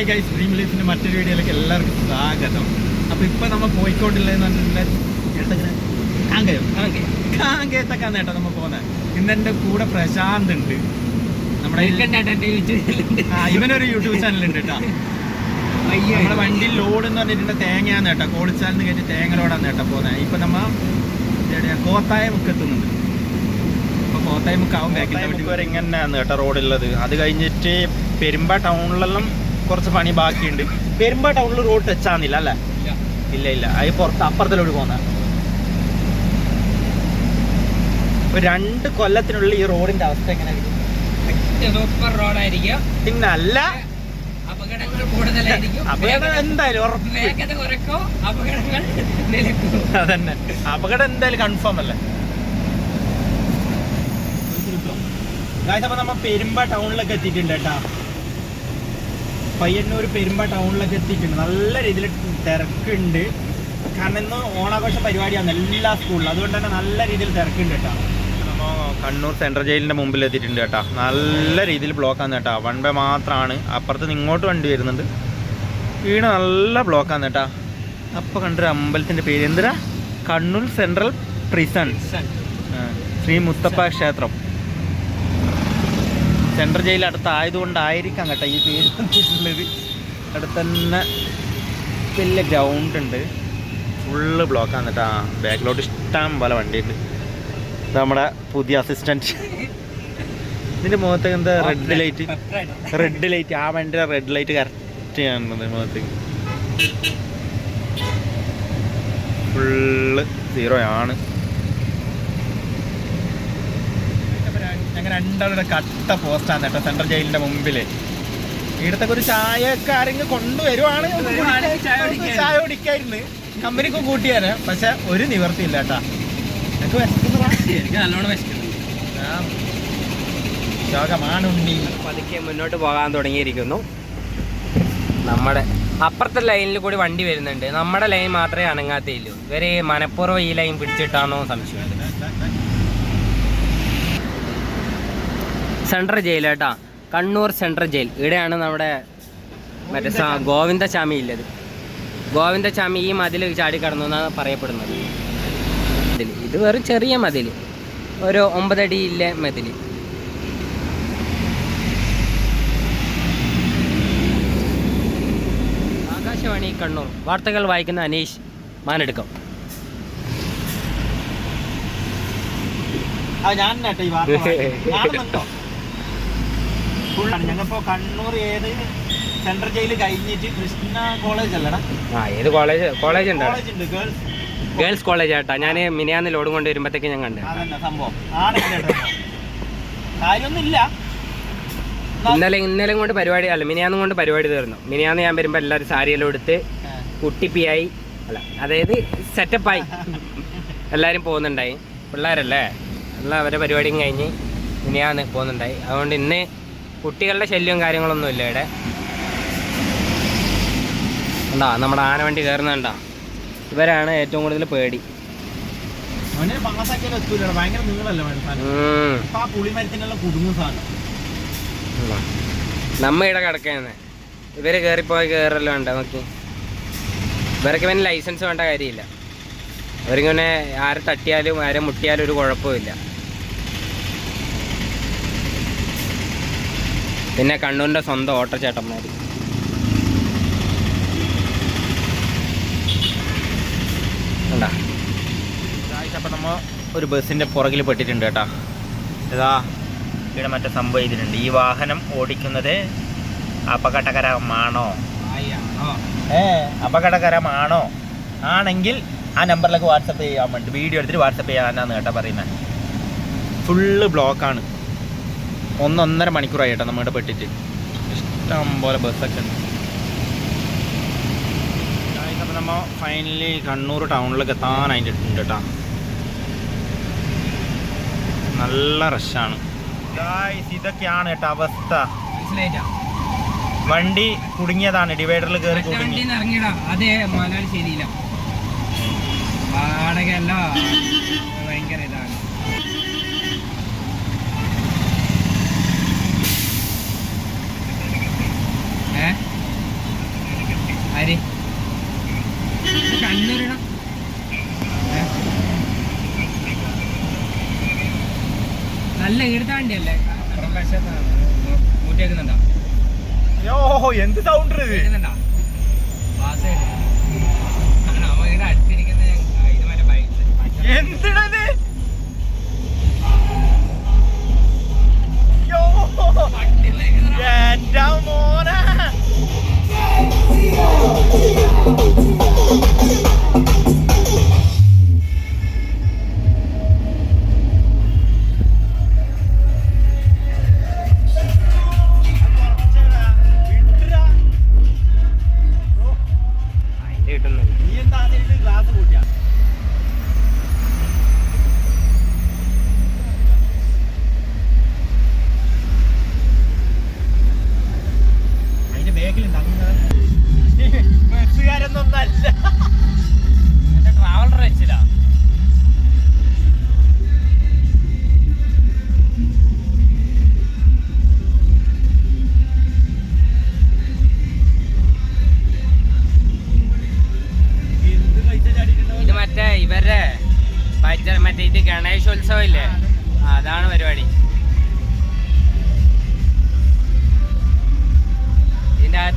Hi guys dream ലൈഫിന്റെ മറ്റൊരു വീഡിയോയിലേക്ക് എല്ലാവർക്കും സ്വാഗതം. അപ്പോൾ ഇപ്പോൾ നമ്മൾ പോയിക്കോട്ടില്ലെന്ന് പറഞ്ഞിട്ടുണ്ടെങ്കിൽ കാങ്കയം കാങ്കയത്തൊക്കെയാണ് കേട്ടോ നമ്മൾ പോകുന്നത് ഇന്ന് എന്റെ കൂടെ പ്രശാന്ത് ഉണ്ട്. നമ്മുടെ ആ, ഇവനൊരു യൂട്യൂബ് ചാനൽ ഉണ്ട് കേട്ടോ. നമ്മുടെ വണ്ടിയിൽ ലോഡ് എന്ന് പറഞ്ഞിട്ടുണ്ട് തേങ്ങയാണ് കേട്ടോ. കോളിച്ചാലിന്ന് കയറ്റി തേങ്ങ ലോഡാന്ന് കേട്ടോ പോകുന്നത് ഇപ്പം നമ്മൾ കോത്തായ മുക്കെത്തുന്നുണ്ട് ഇപ്പൊ കോത്തായ മുക്കാവും ബാക്കിൽ വരെ ഇങ്ങനെയാണ് കേട്ടോ റോഡുള്ളത്. അത് കഴിഞ്ഞിട്ട് പെരുമ്പ ടൗണിലെല്ലാം കുറച്ച് പണി ബാക്കിയുണ്ട്. പെരുമ്പ ടൗണിൽ റോഡ് ടച്ച് ആവുന്നില്ല അല്ലേ? ഇല്ല. ഇല്ല അത് പുറത്ത് അപ്പുറത്തിലോട്ട് പോകുന്ന രണ്ട് കൊല്ലത്തിനുള്ളിൽ ഈ റോഡിന്റെ അവസ്ഥ എങ്ങനെയായിരിക്കും സൂപ്പർ റോഡായിരിക്കും പിന്നല്ല. അപകടങ്ങൾ കൂടുതലായിരിക്കും. അപകടം എന്തായാലും ഉറപ്പ്. വേഗത കുറക്കോ അപകടങ്ങൾ നിലക്കും. അതന്നെ. അപകടം എന്തായാലും കൺഫേം അല്ലേ? അപ്പൊ നമ്മ പെരുമ്പ ടൗണിലൊക്കെ എത്തിയിട്ടുണ്ട് കേട്ടാ. പയ്യന്നൂർ പെരുമ്പ ടൗണിലൊക്കെ എത്തിയിട്ടുണ്ട്. നല്ല രീതിയിൽ തിരക്കുണ്ട്. കാരണം ഇന്ന് ഓണാഘോഷ പരിപാടിയാണ് എല്ലാ സ്കൂളിലും അതുകൊണ്ട് തന്നെ നല്ല രീതിയിൽ തിരക്കുണ്ട് കേട്ടോ. കണ്ണൂർ സെൻട്രൽ ജയിലിന്റെ മുമ്പിൽ എത്തിയിട്ടുണ്ട് കേട്ടോ. നല്ല രീതിയിൽ ബ്ലോക്കാണ് കേട്ടോ. വൺ വേ മാത്രമാണ് അപ്പുറത്ത് നിന്ന് ഇങ്ങോട്ട് വണ്ടി വരുന്നുണ്ട്. വീണ് നല്ല ബ്ലോക്കാണ് കേട്ടോ. അപ്പൊ കണ്ടൊരു അമ്പലത്തിന്റെ പേര്. എന്തിനാ? കണ്ണൂർ സെൻട്രൽ പ്രിസൺ ശ്രീ മുത്തപ്പ ക്ഷേത്രം. സെൻട്രൽ ജയിൽ അടുത്തായതുകൊണ്ടായിരിക്കാം കേട്ടോ ഈ പേര് വന്നിട്ടുള്ളത്. അടുത്തന്നെ വലിയ ഗ്രൗണ്ട് ഉണ്ട്. ഫുള്ള് ബ്ലോക്കാണ് കേട്ടോ. ബാക്കിലോട്ട് ഇഷ്ടം പോലെ വണ്ടിയുണ്ട്. നമ്മുടെ പുതിയ അസിസ്റ്റന്റ് ഇതിന്റെ മുഖത്തേക്ക് എന്താ റെഡ് ലൈറ്റ് റെഡ് ലൈറ്റ് ആ വണ്ടിയുടെ റെഡ് ലൈറ്റ് കറക്റ്റ് കാണുന്നത് മുഖത്തേക്ക്. ഫുള്ള് സീറോ ആണ്. ഞങ്ങൾ രണ്ടാളുടെ കട്ട പോസ്റ്റാണ് കേട്ടോ സെൻട്രൽ ജയിലിന്റെ മുമ്പിൽ. ഇവിടുത്തെ ഒരു ചായക്കാരെങ്കിൽ ആരെങ്കിലും കൊണ്ടുവരുവാണ് ചായ കുടിക്കായിരുന്നു. കമ്പനിക്ക് കൂട്ടിയാണ് പക്ഷെ ഒരു നിവർത്തി ഇല്ല കേട്ടാ എനിക്ക് നല്ലോണം വിശക്കുന്നു. ശോകമാണുണ്ണി പതുക്കെ മുന്നോട്ട് പോകാൻ തുടങ്ങിയിരിക്കുന്നു. നമ്മുടെ അപ്പുറത്തെ ലൈനിൽ കൂടി വണ്ടി വരുന്നുണ്ട്. നമ്മുടെ ലൈൻ മാത്രമേ അനങ്ങാത്തേയുള്ളൂ. ഇവർ മനഃപൂർവം ഈ ലൈൻ പിടിച്ചിട്ടാണോ സംശയമുണ്ട്. സെൻട്രൽ ജയിൽ കേട്ടാ. Kannur central jail. ഇവിടെയാണ് നമ്മുടെ മറ്റേ ഗോവിന്ദചാമി ഇല്ലത്. ഗോവിന്ദചാമി ഈ മതിൽ ചാടി കടന്നു എന്നാണ് പറയപ്പെടുന്നത്. ഇത് വെറും ചെറിയ മതിൽ ഒരു ഒമ്പതടിയിലെ മതിൽ ആകാശവാണി കണ്ണൂർ. വാർത്തകൾ വായിക്കുന്ന അനീഷ് മാനെടുക്കം. ഞാൻ കേട്ടോ ഈ വാർത്ത വായിക്കുന്നത്. കാണുന്നുണ്ടോ ഫുള്ളാണ്. കണ്ണൂർ ഏത് സെൻട്രൽ ജയിൽ കഴിഞ്ഞിട്ട് കൃഷ്ണ കോളേജ് അല്ലടാ? ആ ഏത് കോളേജ് കോളേജ് ഉണ്ട് കോളേജ് ഉണ്ട് ഗേൾസ് ഗേൾസ് കോളേജ് ആട്ടാ. ഞാൻ മിനിയാന്ന് ലോഡ് കൊണ്ട് വരുമ്പോഴത്തേക്ക് ഞാൻ കണ്ടു അതന്നെ സംഭവം. ആണ്. കാര്യമൊന്നുമില്ല. ഇന്നലെ ഇന്നലെ കൊണ്ട് പരിപാടി അല്ല മിനിയാന്ന് കൊണ്ട് പരിപാടി തീർന്നു. മിനിയാന്ന് ഞാൻ വരുമ്പോൾ എല്ലാവരും സാരിയെല്ലാം എടുത്ത്. കുട്ടിപ്പിയായി. അല്ല അതായത് സെറ്റപ്പായി എല്ലാരും പോകുന്നുണ്ടായി. പിള്ളേരല്ലേ? എല്ലാം അവരുടെ പരിപാടിയും കഴിഞ്ഞ് മിനിയാന്ന് പോകുന്നുണ്ടായി. അതുകൊണ്ട് ഇന്ന് കുട്ടികളുടെ ശല്യവും കാര്യങ്ങളൊന്നും ഇല്ല ഇവിടെ. ഉണ്ടാ നമ്മുടെ ആനവണ്ടി കയറുന്നുണ്ടാ ഇവരാണ് ഏറ്റവും കൂടുതൽ പേടി. നമ്മ ഇവിടെ കിടക്കുന്നത് ഇവർ കയറിപ്പോയി കയറല്ലോ ഉണ്ട് നോക്കി ഇവരൊക്കെ പിന്നെ ലൈസൻസ് വേണ്ട കാര്യമില്ല. അവർക്ക് പിന്നെ ആരെ തട്ടിയാലും ആരെ മുട്ടിയാലും ഒരു കുഴപ്പമില്ല പിന്നെ കണ്ണൂരിന്റെ സ്വന്തം ഓട്ടോച്ചേട്ടന്മാർ ഉണ്ടാ നമ്മൾ നമ്മ ഒരു ബസ്സിന്റെ പുറകിൽ പെട്ടിട്ടുണ്ട് കേട്ടാ. ഇതാ ഇവിടെ മറ്റേ സംഭവം ചെയ്തിട്ടുണ്ട്. ഈ വാഹനം ഓടിക്കുന്നത് അപകടകരമാണോ? ഏ അപകടകരമാണോ? ആണെങ്കിൽ ആ നമ്പറിലേക്ക് വാട്സപ്പ് ചെയ്യാൻ വേണ്ടി വീഡിയോ എടുത്തിട്ട് വാട്സപ്പ് ചെയ്യാനാണ് കേട്ടോ പറയുന്നത് ഫുള്ള് ബ്ലോക്കാണ്. ഒന്നൊന്നര മണിക്കൂറായി കേട്ടോ നമ്മുടെ പെട്ടിട്ട്. ഇഷ്ടം പോലെ ബസ്സൊക്കെ ഉണ്ട്. അപ്പോൾ നമ്മൾ ഫൈനലി കണ്ണൂർ ടൗണിലൊക്കെ എത്താൻ അതിന്റെ ഉണ്ട് കേട്ടോ നല്ല റഷാണ് ഇതൊക്കെയാണ് കേട്ടോ അവസ്ഥ. വണ്ടി കുടുങ്ങിയതാണ്. ഡിവൈഡറിൽ കയറി കുടുങ്ങി. അതേ മലയാളി ശരിയില്ല വാടകയല്ല. ഭയങ്കര ഇതാണ്. എന്ത്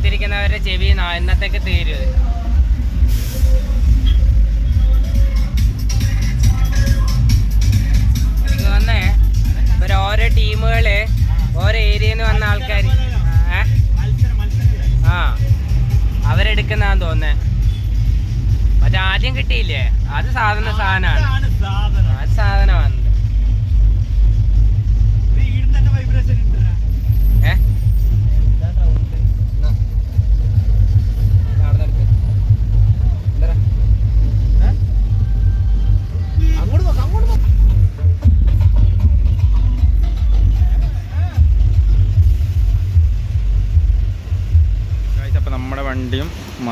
ഇതിന്റെ അകത്തിരിക്കുന്നവരുടെ ചെവി എന്നത്തേക്ക് തീരും. എനിക്ക് തോന്നേ ഇവർ ഓരോ ടീമുകൾ ഓരോ ഏരിയയിൽ നിന്ന് വന്ന ആൾക്കാർ ആ. അവരെടുക്കുന്നതാന്ന് തോന്നേ മറ്റേ ആദ്യം കിട്ടിയില്ലേ? അത് സാധന സാധനമാണ് അത് സാധനമാണ്.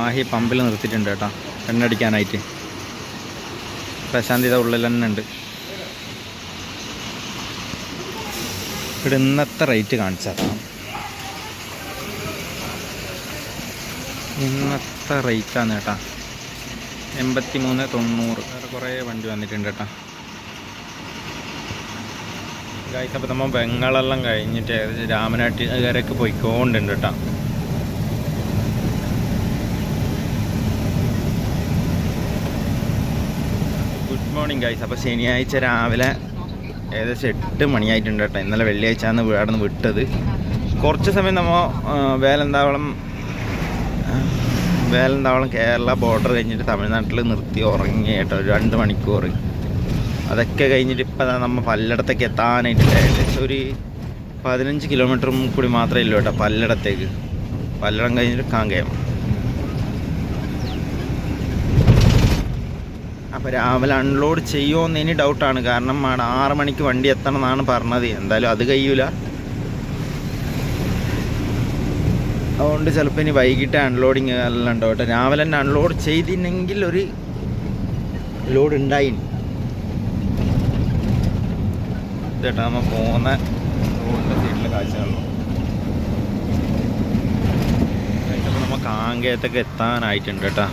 മാഹി പമ്പിൽ നിർത്തിയിട്ടുണ്ട് കേട്ടോ. എണ്ണടിക്കാനായിട്ട്. പ്രശാന്തിത ഉള്ളിൽ തന്നെ ഉണ്ട്. ഇവിടെ ഇന്നത്തെ റേറ്റ് കാണിച്ചേക്കാം ഇന്നത്തെ റേറ്റാണ് കേട്ടാ. എൺപത്തി മൂന്ന് തൊണ്ണൂറ്. വേറെ കുറേ വണ്ടി വന്നിട്ടുണ്ട് കേട്ടോ. ഗായ്സ് നമ്മൾ ബംഗാളെല്ലാം കഴിഞ്ഞിട്ട് ഏകദേശം രാമനാട്ടുകാരൊക്കെ പോയിക്കോണ്ടുണ്ട് കേട്ടോ. മോർണിംഗ് ഗൈസ് അപ്പോൾ ശനിയാഴ്ച രാവിലെ ഏകദേശം എട്ട് മണിയായിട്ടുണ്ട് കേട്ടോ. ഇന്നലെ വെള്ളിയാഴ്ച ആണ് അവിടെ നിന്ന് വിട്ടത്. കുറച്ച് സമയം നമ്മൾ വേലന്താവളം വേലന്താവളം കേരള ബോർഡർ കഴിഞ്ഞിട്ട് തമിഴ്നാട്ടിൽ നിർത്തി ഉറങ്ങി കേട്ടോ. ഒരു രണ്ട് മണിക്കൂർ അതൊക്കെ കഴിഞ്ഞിട്ട് ഇപ്പം നമ്മൾ പല്ലടത്തേക്ക് എത്താനായിട്ട് ഏകദേശം ഒരു പതിനഞ്ച് കിലോമീറ്ററും കൂടി മാത്രമേ ഉള്ളൂ കേട്ടോ പല്ലടത്തേക്ക്. പല്ലടം കഴിഞ്ഞിട്ട് കാങ്കയം. അപ്പോൾ രാവിലെ അൺലോഡ് ചെയ്യുമോ എന്ന് ഇനി ഡൗട്ടാണ് കാരണം അവിടെ ആറ് മണിക്ക് വണ്ടി എത്തണം എന്നാണ് പറഞ്ഞത്. എന്തായാലും അത് കഴിയൂല. അതുകൊണ്ട് ചിലപ്പോൾ ഇനി വൈകിട്ട് അൺലോഡിങ് എല്ലാം ഉണ്ടാവും കേട്ടോ. രാവിലെ തന്നെ അൺലോഡ് ചെയ്തില്ലെങ്കിൽ ഒരു ലോഡ് ഉണ്ടായി ഇതേട്ടാ നമ്മൾ പോകുന്ന റോഡിന്റെ സൈഡിലെ കാഴ്ചകളോ. അപ്പോൾ നമ്മൾ കാങ്കയത്തൊക്കെ എത്താനായിട്ടുണ്ട് കേട്ടോ.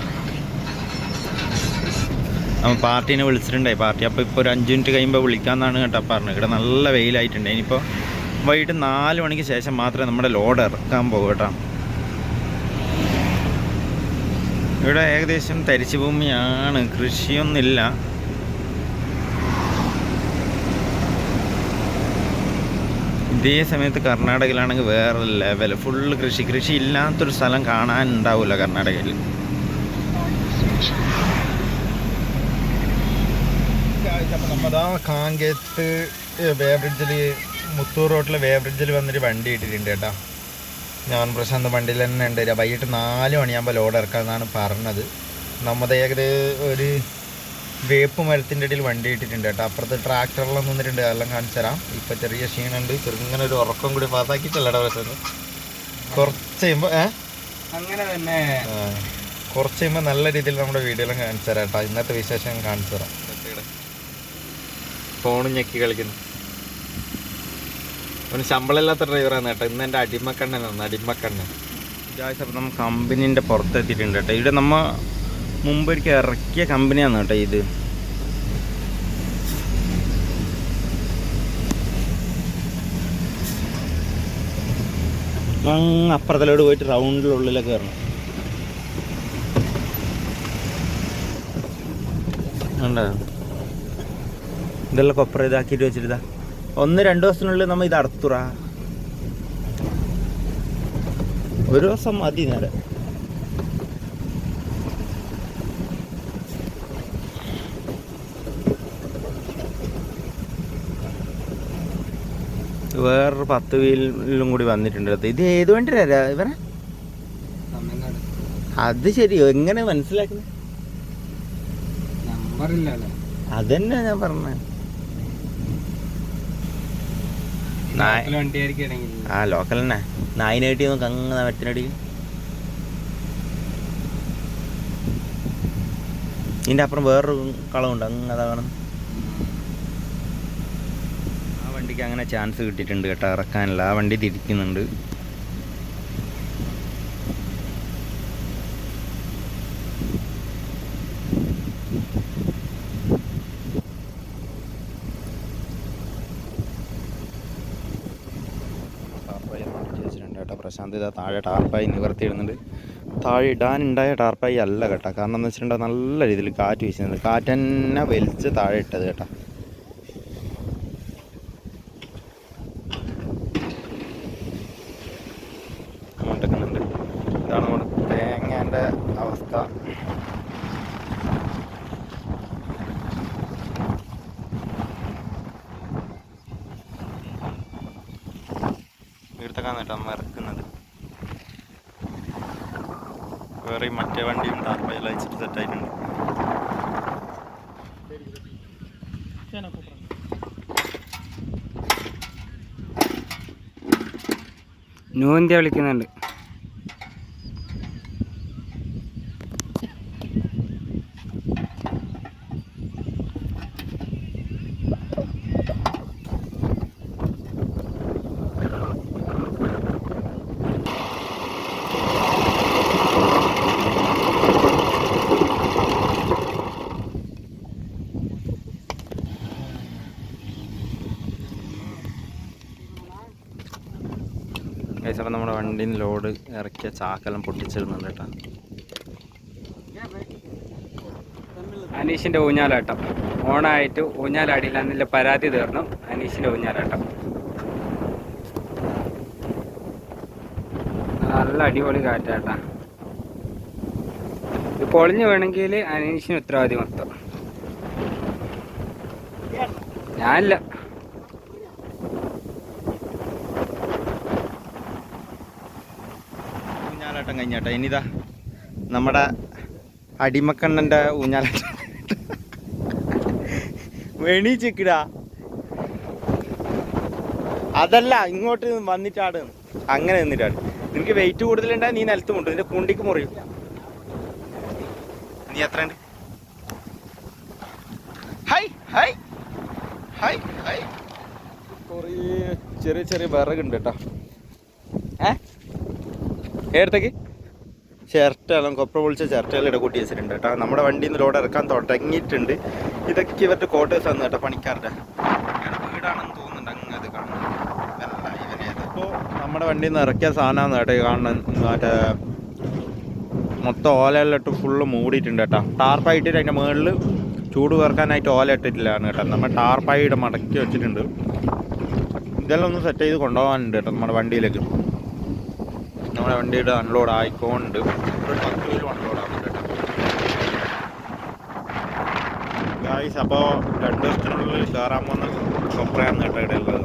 പാർട്ടീനെ വിളിച്ചിട്ടുണ്ടായി. പാർട്ടി അപ്പോൾ ഇപ്പോൾ ഒരു അഞ്ച് മിനിറ്റ് കഴിയുമ്പോൾ വിളിക്കാമെന്നാണ് കേട്ടോ പറഞ്ഞത്. ഇവിടെ നല്ല വെയിലായിട്ടുണ്ട്. ഇനിയിപ്പോൾ വൈകിട്ട് നാല് മണിക്ക് ശേഷം മാത്രമേ നമ്മുടെ ലോഡ് ഇറക്കാൻ പോകും കേട്ടോ. ഇവിടെ ഏകദേശം തരിച്ചു ഭൂമിയാണ് കൃഷിയൊന്നുമില്ല. ഇതേ സമയത്ത് കർണാടകയിലാണെങ്കിൽ വേറെ ലെവൽ ഫുള്ള് കൃഷി. കൃഷി ഇല്ലാത്തൊരു സ്ഥലം കാണാനുണ്ടാവില്ല കർണാടകയിൽ. അപ്പോൾ ആ കാങ്കേത്ത് വേ ബ്രിഡ്ജിൽ മുത്തൂർ റോഡിലെ വേ ബ്രിഡ്ജിൽ വന്നൊരു വണ്ടി ഇട്ടിട്ടുണ്ട് കേട്ടോ. ഞാൻ പ്രശാന്ത് വണ്ടിയിൽ തന്നെ ഉണ്ട്. വൈകിട്ട് നാല് മണിയാകുമ്പോൾ ലോഡ് ഇറക്കാമെന്നാണ് പറഞ്ഞത്. നമ്മുടെ ഏകദേശം ഒരു വേപ്പ് മരത്തിന്റെ ഇടയിൽ വണ്ടി ഇട്ടിട്ടുണ്ട് കേട്ടോ. അപ്പുറത്ത് ട്രാക്ടറെല്ലാം നിന്നിട്ടുണ്ട്. അതെല്ലാം കാണിച്ചു തരാം ഇപ്പം ചെറിയ ക്ഷീണുണ്ട് ചെറുങ്ങനെ ഒരു ഉറക്കം കൂടി പാസ്സാക്കിയിട്ടല്ലടാ പ്രശാന്ത് കുറച്ച് കഴിയുമ്പോൾ ഏ? അങ്ങനെ തന്നെ. കുറച്ച് കഴിയുമ്പോൾ നല്ല രീതിയിൽ നമ്മുടെ വീഡിയോയിലും കാണിച്ചു തരാം കേട്ടോ. ഇന്നത്തെ വിശേഷം കാണിച്ചു തരാം ഫോണും ഞെക്കി കളിക്കുന്നു. അവന് ശമ്പളമില്ലാത്ത ഡ്രൈവറാണ് കേട്ടോ. ഇന്ന് എന്റെ അടിമക്കണ്ണനാണ് അടിമക്കണ്ണൻ. ഗായ്സ് അപ്പോൾ നമ്മൾ കമ്പനീന്റെ പുറത്തെത്തിയിട്ടുണ്ട് കേട്ടോ. ഇവിടെ നമ്മൾ മുമ്പ് ഇറക്കിയ കമ്പനിയാണ് കേട്ടോ ഇത്. അപ്പുറത്തിലോട്ട് പോയിട്ട് റൗണ്ടിലുള്ളിലൊക്കെ കയറണം. ഉണ്ടോ ഇതെല്ലാം കൊപ്ര ഇതാക്കിയിട്ട് വെച്ചിട്ടാ ഒന്ന് രണ്ട് ദിവസത്തിനുള്ളിൽ നമ്മൾ ഇത് അറുത്തുറ. ഒരു ദിവസം മതി നേരെ വേറൊരു പത്ത് വീലിലും കൂടി വന്നിട്ടുണ്ട്. ഇത് ഏത് വണ്ടിയിലാ ഇവരെ? തമിഴ്നാട്. അത് ശരി എങ്ങനെ മനസ്സിലാക്കുന്നത് അതന്നെ ഞാൻ പറഞ്ഞത് ആ ലോക്കൽ തന്നെ നോക്ക് അങ്ങനെ വെട്ടിനടി ഇതിന്റെ അപ്പുറം വേറൊരു കളമുണ്ട് അങ്ങ് അതാ കാണുന്നത് ആ വണ്ടിക്ക് അങ്ങനെ ചാൻസ് കിട്ടിയിട്ടുണ്ട് കേട്ടോ ഇറക്കാനില്ല ആ വണ്ടി തിരിക്കുന്നുണ്ട് ടാർപ്പായി മടക്കി വെച്ചിട്ടുണ്ട് കേട്ടോ. പ്രശാന്ത് ഇതാ താഴെ ടാർപ്പായി നിവർത്തിയിടുന്നുണ്ട്. താഴെ ഇടാനുണ്ടായ ടാർപ്പായി അല്ല കേട്ടോ. കാരണം എന്ന് വെച്ചിട്ടുണ്ടെങ്കിൽ നല്ല രീതിയിൽ കാറ്റ് വീശുന്നുണ്ട്. കാറ്റ് തന്നെ വലിച്ച് താഴെ ഇട്ടത് കേട്ടോ കൊണ്ടിരിക്കുന്നുണ്ട് ഇതാണ് നമ്മുടെ തേങ്ങേന്റെ അവസ്ഥ ഇവിടുത്തേക്കാണ് കേട്ടോ അമ്മ ഇറക്കുന്നത് വേറെ മറ്റേ വണ്ടിയും ടാർപ്പയെല്ലാം അയച്ചിട്ട് സെറ്റായിട്ടുണ്ട് നൂന്തി വിളിക്കുന്നുണ്ട് ഗൈസ് നമ്മുടെ ലോഡ് ഇറക്കിയ ചാക്കെല്ലാം പൊട്ടിച്ചിരുന്നുണ്ട് കേട്ടോ. അനീഷിന്റെ ഊഞ്ഞാലാട്ടം. ഓണായിട്ട് ഊഞ്ഞാലാടിയില്ല എന്നുള്ള പരാതി തീർന്നു. അനീഷിന്റെ ഊഞ്ഞാലാട്ടം. നല്ല അടിപൊളി കാറ്റാട്ടാ. ഇത് പൊളിഞ്ഞു വേണമെങ്കിൽ അനീഷിന് ഉത്തരവാദി മൊത്തം ഞാനില്ല ഊഞ്ഞാലാട്ടം കഴിഞ്ഞാട്ടോ. ഇനിതാ നമ്മുടെ അടിമക്കണ്ണന്റെ ഊഞ്ഞാല. വെണീച്ചിക്കിടാ. അതല്ല ഇങ്ങോട്ട് വന്നിട്ടാട് അങ്ങനെ നിന്നിട്ടാണ്. നിനക്ക് വെയിറ്റ് കൂടുതലുണ്ടാ നീ നിലത്ത് കൊണ്ടു നിന്റെ കുണ്ടിക്ക് മുറിയും. നീ എത്ര ഹൈ ഹൈ ഹൈ ഹൈ. കുറേ ചെറിയ ചെറിയ വിറകുണ്ട് കേട്ടോ. ഏ? ഏടത്തേക്ക് ചിരട്ടയെല്ലാം കൊപ്ര പൊളിച്ച ചിരട്ടകളും ഇട കൂട്ടി വെച്ചിട്ടുണ്ട് കേട്ടോ. നമ്മുടെ വണ്ടിയിൽ നിന്ന് ലോഡ് ഇറക്കാൻ തുടങ്ങിയിട്ടുണ്ട്. ഇതൊക്കെ ഇവരുടെ ക്വാർട്ടേഴ്സ് ആണ് കേട്ടോ പണിക്കാരുടെ. വീടാണെന്ന് തോന്നുന്നുണ്ട് അങ്ങ് അത് കാണുന്നത് ഇപ്പോൾ നമ്മുടെ വണ്ടിയിൽ നിന്ന് ഇറക്കിയ സാധനമാണ് കേട്ടോ കാണുന്ന കാണുന്നത് മറ്റേ മൊത്തം ഓലയിലിട്ട് ഫുള്ള് മൂടിയിട്ടുണ്ട് കേട്ടോ. ടാർപ്പായിട്ടിട്ട് അതിന്റെ മുകളിൽ ചൂട് വേർക്കാനായിട്ട് ഓല ഇട്ടിട്ടില്ലാണ് കേട്ടോ. നമ്മൾ ടാർപ്പായിട്ട് മടക്കി വെച്ചിട്ടുണ്ട്. ഇതെല്ലാം ഒന്ന് സെറ്റ് ചെയ്ത് കൊണ്ടുപോകാനുണ്ട് കേട്ടോ നമ്മുടെ വണ്ടിയിലേക്ക്. നമ്മുടെ വണ്ടിയുടെ അൺലോഡ് ആയിക്കോണ്ട്. ഒരു പത്ത് ഗായ്സ് അപ്പോൾ രണ്ട് ദിവസത്തിനുള്ളിൽ കയറാൻ പോകുന്ന കൊപ്രയാണ് കേട്ടോ ഇവിടെ ഉള്ളത്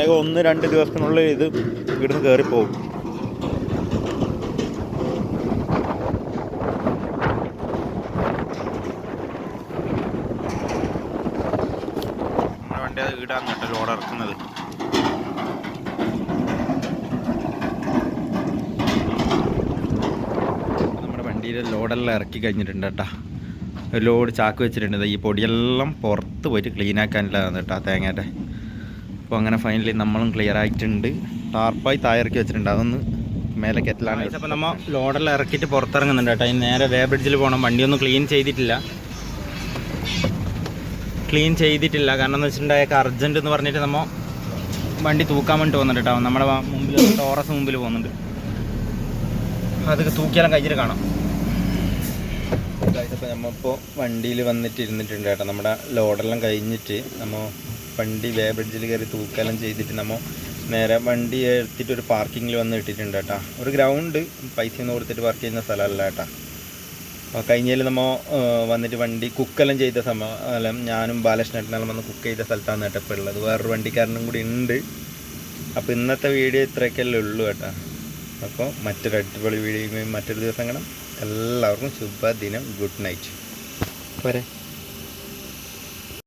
ഏക ഒന്ന് രണ്ട് ദിവസത്തിനുള്ളിൽ ഇത് ഇവിടുന്ന് കയറിപ്പോകും നമ്മുടെ വണ്ടി അത് ഇടാൻ കേട്ടോ ലോഡ് ഇറക്കുന്നത് നമ്മുടെ വണ്ടിയിൽ ഇറക്കി കഴിഞ്ഞിട്ടുണ്ട് കേട്ടോ ലോഡ് ചാക്ക് വെച്ചിട്ടുണ്ട്. ഈ പൊടിയെല്ലാം പുറത്ത് പോയിട്ട് ക്ലീൻ ആക്കാനുള്ളതാണ് കേട്ടോ തേങ്ങയുടെ അപ്പോൾ അങ്ങനെ ഫൈനലി നമ്മളും ക്ലിയർ ആയിട്ടുണ്ട്. ടാർപ്പായി തായറക്കി വെച്ചിട്ടുണ്ട്. അതൊന്ന് മേലെ കെറ്റലാണ് അപ്പോൾ നമ്മൾ ലോഡെല്ലാം ഇറക്കിയിട്ട് പുറത്തിറങ്ങുന്നുണ്ട് കേട്ടോ ഇനി നേരെ വേ ബ്രിഡ്ജിൽ പോകണം വണ്ടിയൊന്നും ക്ലീൻ ചെയ്തിട്ടില്ല. ക്ലീൻ ചെയ്തിട്ടില്ല. കാരണം എന്ന് വെച്ചിട്ടുണ്ടായ അർജന്റ് എന്ന് പറഞ്ഞിട്ട് നമ്മൾ വണ്ടി തൂക്കാൻ വേണ്ടി പോകുന്നുണ്ട് കേട്ടോ നമ്മുടെ മുമ്പിൽ ടോറസ് മുമ്പിൽ പോകുന്നുണ്ട്. അത് തൂക്കിയാലും കഴിഞ്ഞിട്ട് കാണാം. ഇപ്പോൾ നമ്മളിപ്പോൾ വണ്ടിയിൽ വന്നിട്ട് ഇരുന്നിട്ടുണ്ട് കേട്ടോ നമ്മുടെ ലോഡെല്ലാം കഴിഞ്ഞിട്ട് നമ്മൾ വണ്ടി വേ ബ്രിഡ്ജിൽ കയറി തൂക്കെല്ലാം ചെയ്തിട്ട് നമ്മൾ നേരെ വണ്ടി എടുത്തിട്ട് ഒരു പാർക്കിങ്ങിൽ വന്ന് ഇട്ടിട്ടുണ്ട് കേട്ടോ ഒരു ഗ്രൗണ്ട് പൈസ ഒന്നും കൊടുത്തിട്ട് പാർക്ക് ചെയ്യുന്ന സ്ഥലമല്ല കേട്ടോ അപ്പോൾ കഴിഞ്ഞാൽ നമ്മൾ വന്നിട്ട് വണ്ടി കുക്കെല്ലാം ചെയ്ത സമയം ഞാനും ബാലകൃഷ്ണേട്ടനെല്ലാം വന്ന് കുക്ക് ചെയ്ത സ്ഥലത്താണ് കേട്ടോ ഇപ്പോൾ ഉള്ളത്. വേറൊരു വണ്ടിക്കാരനും കൂടി ഉണ്ട്. അപ്പോൾ ഇന്നത്തെ വീഡിയോ ഇത്രയൊക്കെയല്ലേ ഉള്ളൂ കേട്ടോ. അപ്പോൾ മറ്റൊരു അടിപൊളി വീഡിയോയും മറ്റൊരു ദിവസം കാണാം. എല്ലാവർക്കും ശുഭദിനം. Good night. പോരെ.